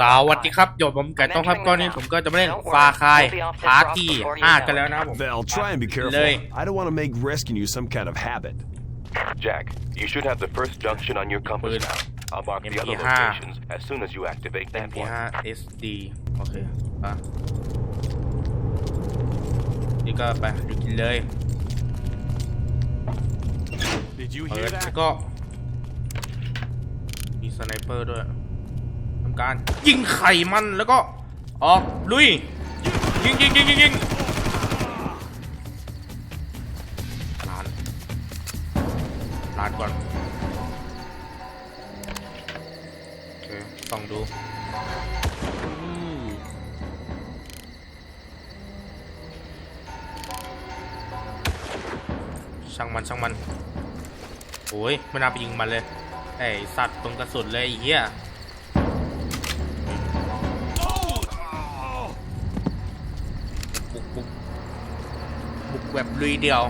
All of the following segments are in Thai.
สวัสดีครับโยมผมไก่ต้องครับก้อนนี้ผมก็จะมาเล่นฟาคายพาร์ทที่5กันแล้วนะครับผม Val, try and be careful. Lay. I don't want to make rescuing you some kind of habit. Jack, you should have the first junction on your compass ปืน now. I'll mark the other MP5 locations as soon as you activate that one. MP5 SD โอเคไปนี่ก็ไปดูกินเลย Did you เปิดแล้วก็มีสไนเปอร์ด้วยทำการยิงไข่มันแล้วก็ออกลุยยิงยิงยิงยิงยิงลานลานก่อนโอเคส่องดูช่างมันช่างมันโอ้ยไม่น่าไปยิงมันเลยไอสัตว์ตรงกระสุนเลยไอ้เหี้ย ลุยเดียว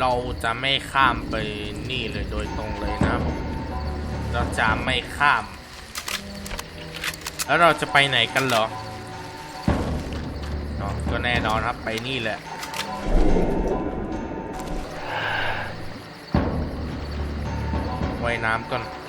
เราจะไม่ข้ามไปนี่เลยโดยตรงเลยนะผมเราจะไม่ข้าม แล้วเราจะไปไหนกันเหรออ๋อก็แน่นอนครับไปนี่แหละว่ายน้ำก่อน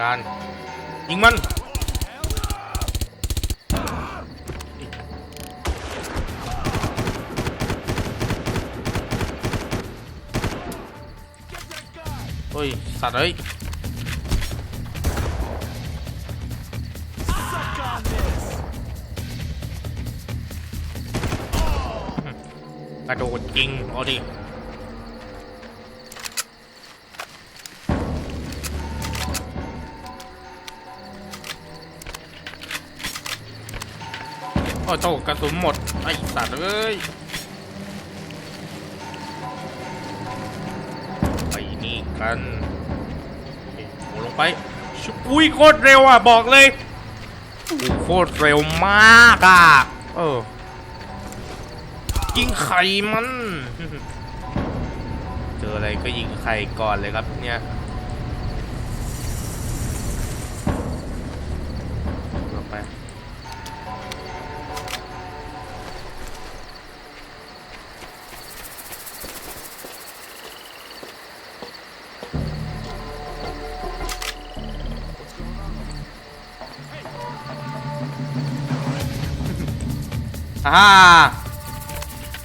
การ ยิงมันเฮ้ย สัตว์เอ้ยกระโดดยิงเอาดิ อ้โตกระสุนหมด ไอ้สัตว์เอ้ย ไปนี่กันโอ้โหลงไป ชุบอุ้ยโคตรเร็วอะ บอกเลยโคตรเร็วมากอะ เออยิงไข่มัน เจออะไรก็ยิงไข่ก่อนเลยครับเนี่ย ฮ่า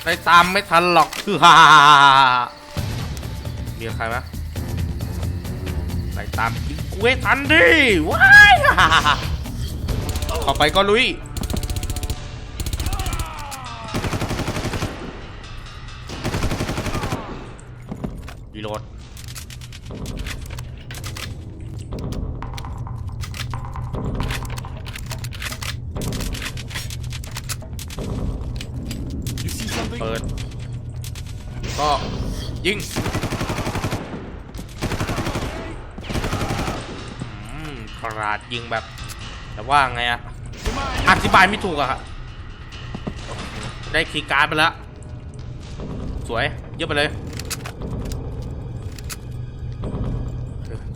ได้ตามไม่ทันหรอกคือฮ่ามีใครไหมไปตามยิงกูให้ทันดิว้ายฮ่าฮ่าฮ่าเข้าไปก็ลุย เปิด ก็ยิงอืมกระดาษยิงแบบ แต่ว่าไงอะอธิบายไม่ถูกอะครับได้คีย์การ์ดไปแล้ว สวย เยอะไปเลย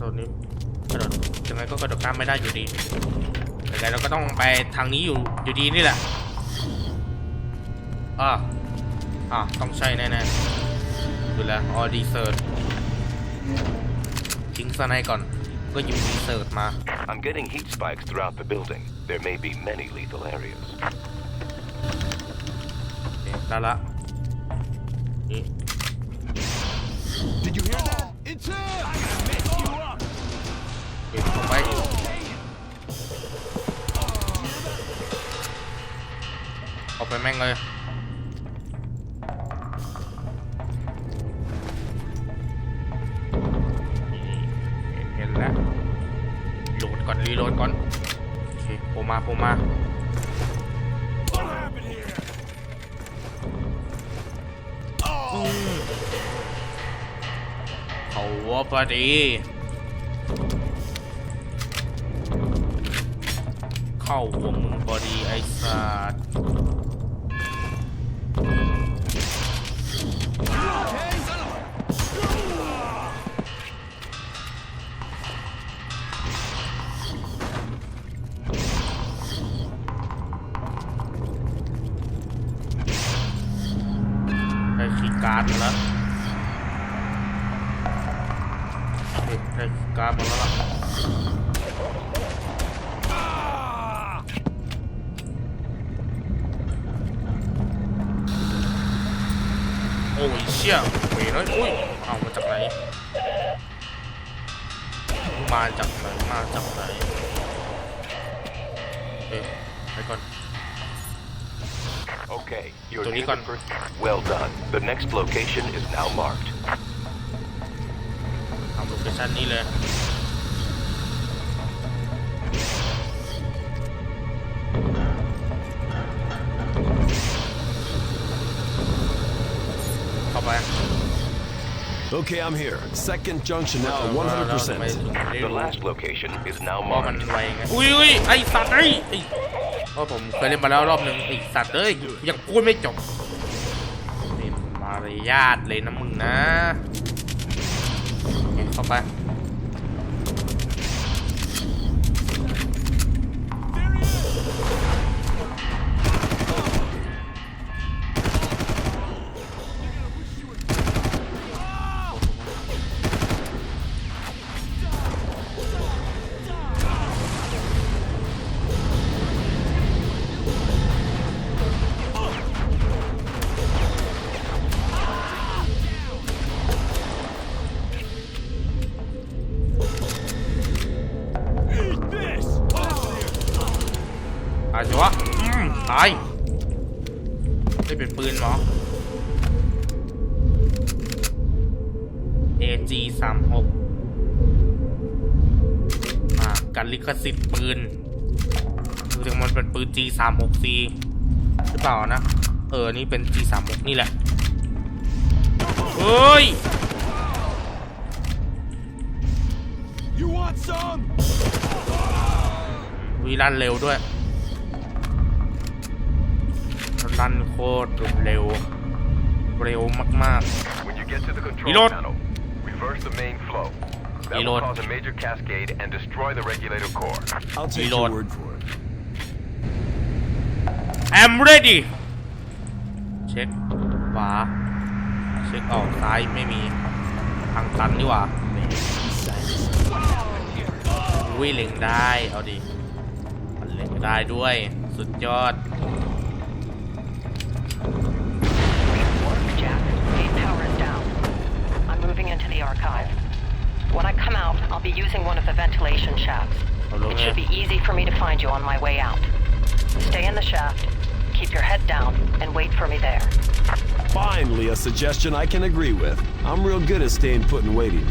ตอนนี้กระโดดยังไงก็กระโดดข้ามไม่ได้อยู่ดียังไงเราก็ต้องไปทางนี้อยู่อยู่ดีนี่แหละอ่า อะ ต้องใช่แน่ๆดูแลออดีเซิร์ตทิ้งสไนก่อน ก็ยิงดีเซิร์ตมาไป I'm getting heat spikes throughout the building. There may be many lethal areas. โอเคได้ละนี่ Did you hear that? Intel! I'm gonna mess you up! ปิดเข้าไปเอาไปแม่งเลย มาผมมาเขาว่าพอดีเข้าวงพอดีไอ้สัตว์ เอ๊ะไปก่อน Okay, you're Tony near the Khan. first. Well done. The next location is now marked. ทำโลเคชั่นนี้เลย Okay, I'm here. Second junction now, เออแล้วทำไม 100%. ถึงไม่ได้ The รู้ last location is now เพราะมัน marked. ไวไงอุ้ยอุ้ยไอสัตว์ไอ้ไอ้เพราะผมเคยเล่นมาแล้วรอบหนึ่งไอสัตว์เอ้ยยังพูดไม่จบนี่มารยาทเลยนะมึงนะโอเคเข้าไป กันลิขสิทธิ์ปืนดูถึงมันเป็นปืน G สามหก C หรือเปล่านะ เออ นี่เป็น G สามหกนี่แหละ เฮ้ย You want some? วิรันเร็วด้วยรันโคตรเร็ว เร็วมาก When you get to the control Reload. panel, reverse the main flow. That Reload. will cause a major cascade and destroy the regulator core. I'll take Reload. your word for it. ๆ I'm ready เช็คขวา เช็คออกซ้ายไม่มี ทางตันดีกว่าอุ้ยเล็งได้ เอาดิมันเล็งได้ด้วย สุดยอด Jack, gate power is down. I'm moving into the archive. When I come out, I'll be using one of the ventilation shafts. It should be easy for me to find you on my way out. Stay in the shaft, keep your head down, and wait for me there. Finally, a suggestion I can agree with. I'm real good at staying put and waiting.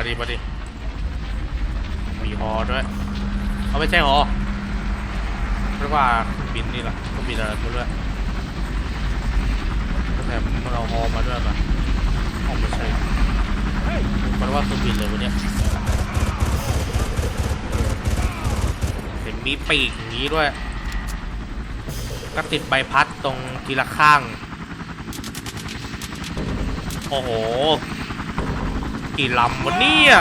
มาดิมาดิมีฮอด้วย เอาไม่ใช่ฮอเรียกว่าบินนี่แหละเครื่องบินอะไรด้วยแต่มันเอาฮอมาด้วยป่ะอ๋อไม่ใช่มันว่าเครื่องบินเลยวะเนี่ยเห็นมีปีกอย่างนี้ด้วย ก็ติดใบพัดตรงทีละข้าง โอ้โหี่ลำวะเนี่ย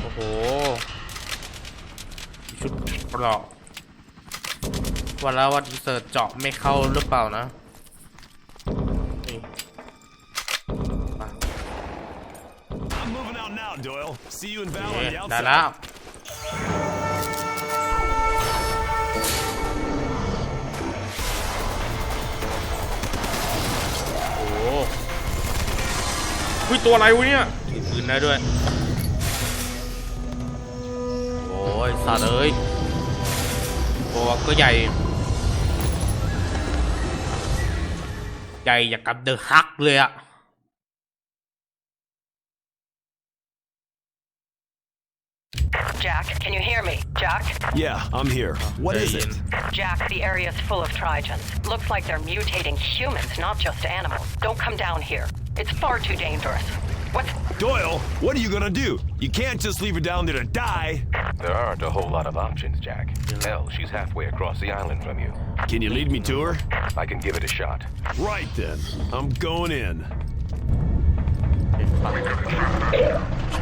โอ้โหชุดหปลอกวันแล้ววันเสิร์ตเจาะไม่เข้าหรือเปล่านะนี่มา I'm อ on ได้แล้ว อุ้ยตัวอะไรวะเนี่ยถือปืนได้ด้วย โอ้ยสาตเลยตัวก็ใหญ่ ใหญ่อย่างกับเดอะฮักเลยอะ Jack, can you hear me? Jack? Yeah, I'm here. What is it? Jack, the area's full of Trigens. Looks like they're mutating humans, not just animals. Don't come down here. It's far too dangerous. What? Doyle, what are you gonna do? You can't just leave her down there to die. There aren't a whole lot of options, Jack. Hell, she's halfway across the island from you. Can you lead me to her? I can give it a shot. Right then. I'm going in.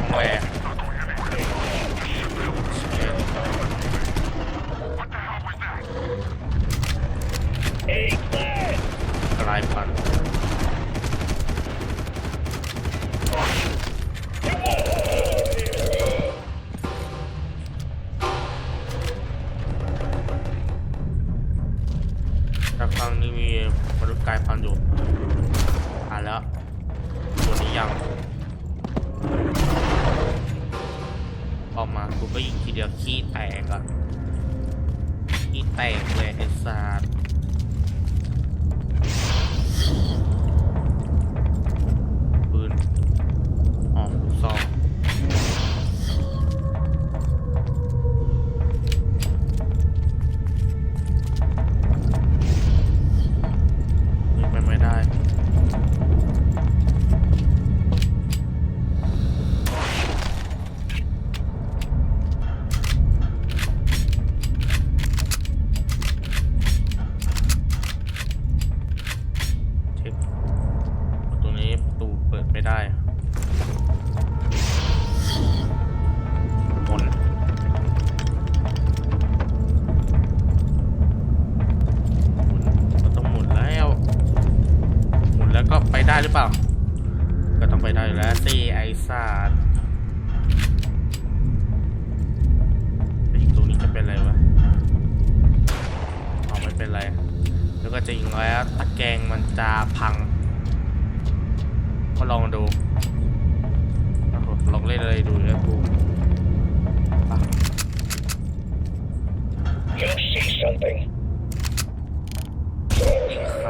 Where? England! But ก็ลองดูลองเล่นอะไรดูนะกูยิงใคร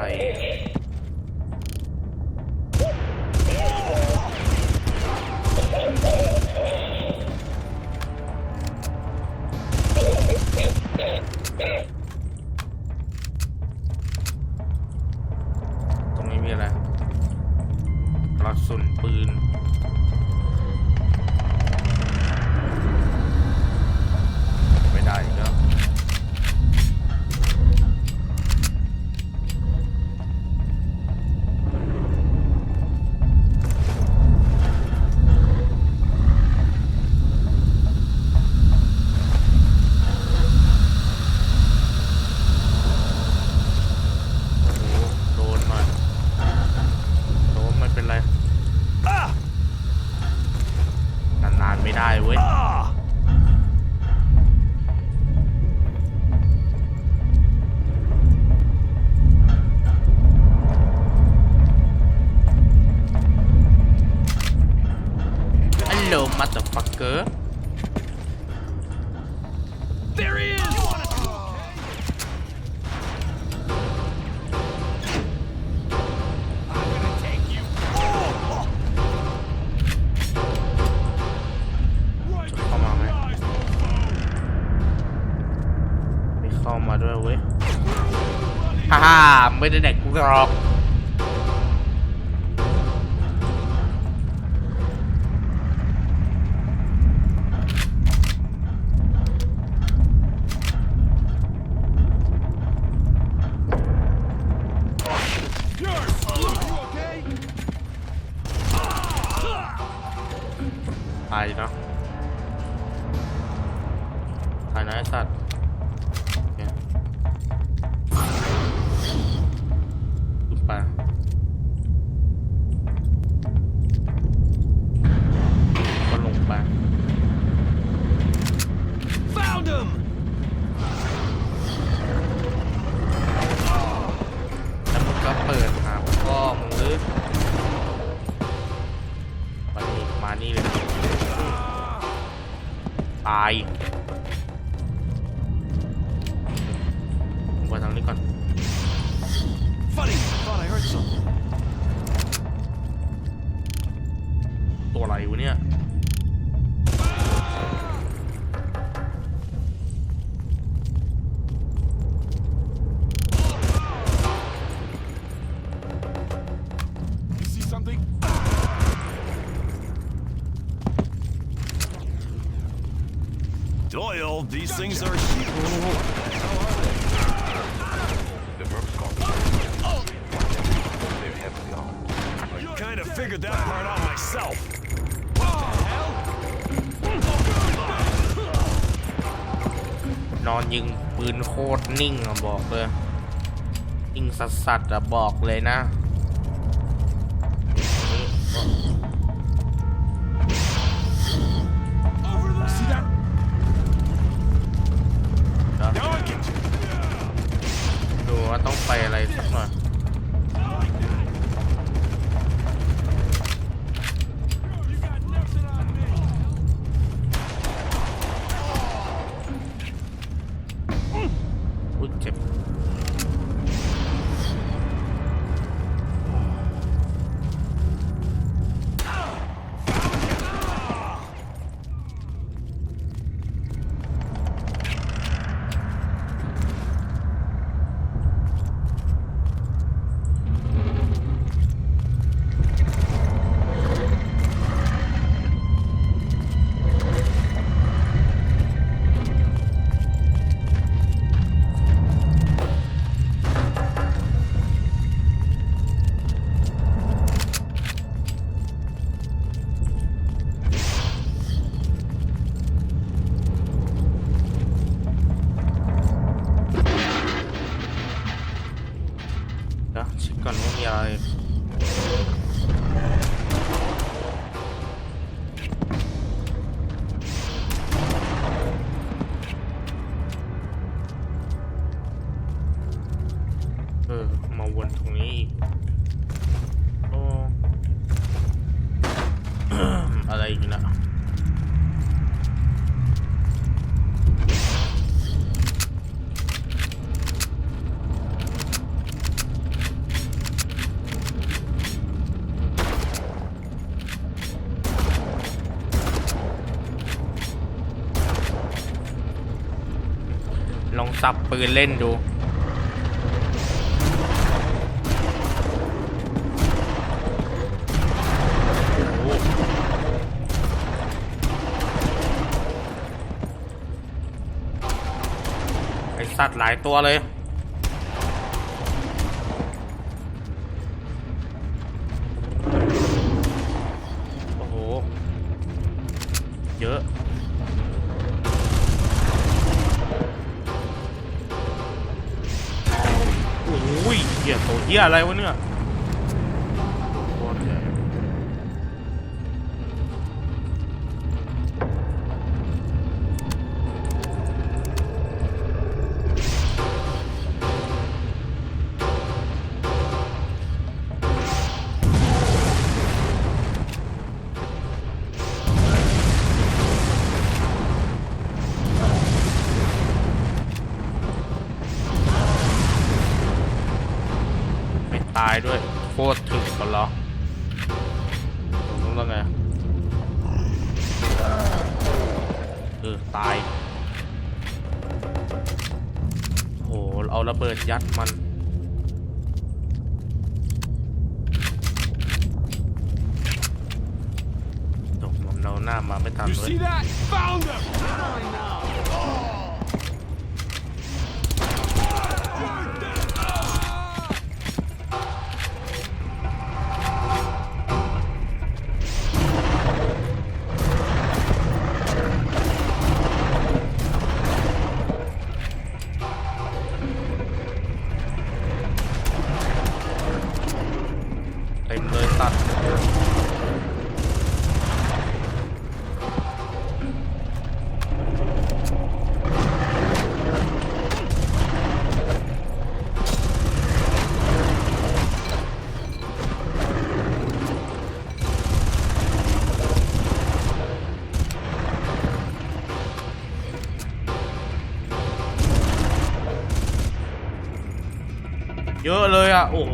ไม่ได้แดกกรอก Doyle, these things are. The mercs They're heavily armed. I kind of figured that part out myself. นอนยิงปืนโคตรนิ่งอะบอกเลย นิ่งสัสๆอะบอกเลยนะ องไปอะไรสักหน่อย สับปืนเล่นดู ไอสัตว์หลายตัวเลยโอ้โหเยอะ โอ้ยเหี้ยตัวเฮียอะไรวะเนี่ย ตาย โห เอาระเบิดยัดมัน ตกมันเราหน้ามาไม่ทันเลย เยอะเลยอะ โอ้โห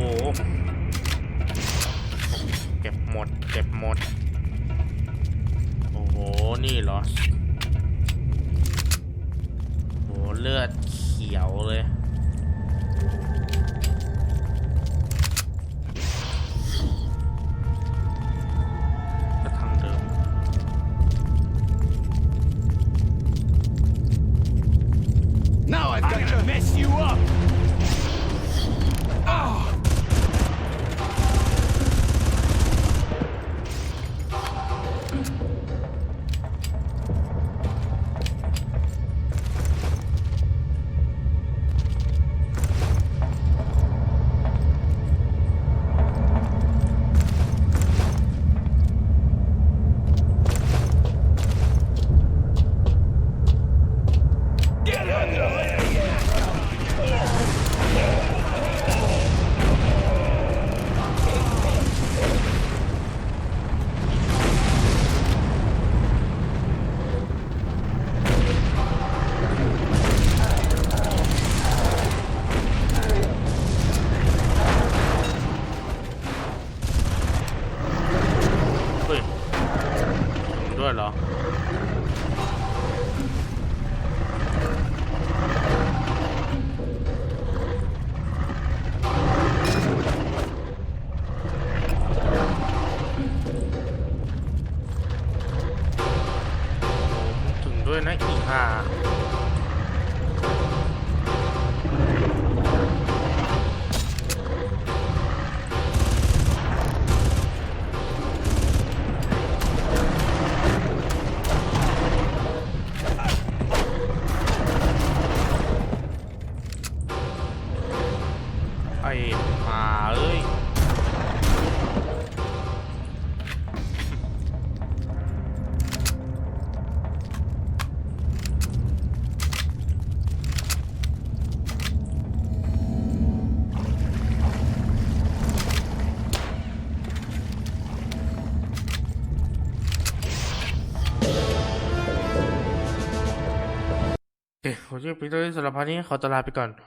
ผมชื่อปีเตอร์สารพันนี้ขอตลาไปก่อน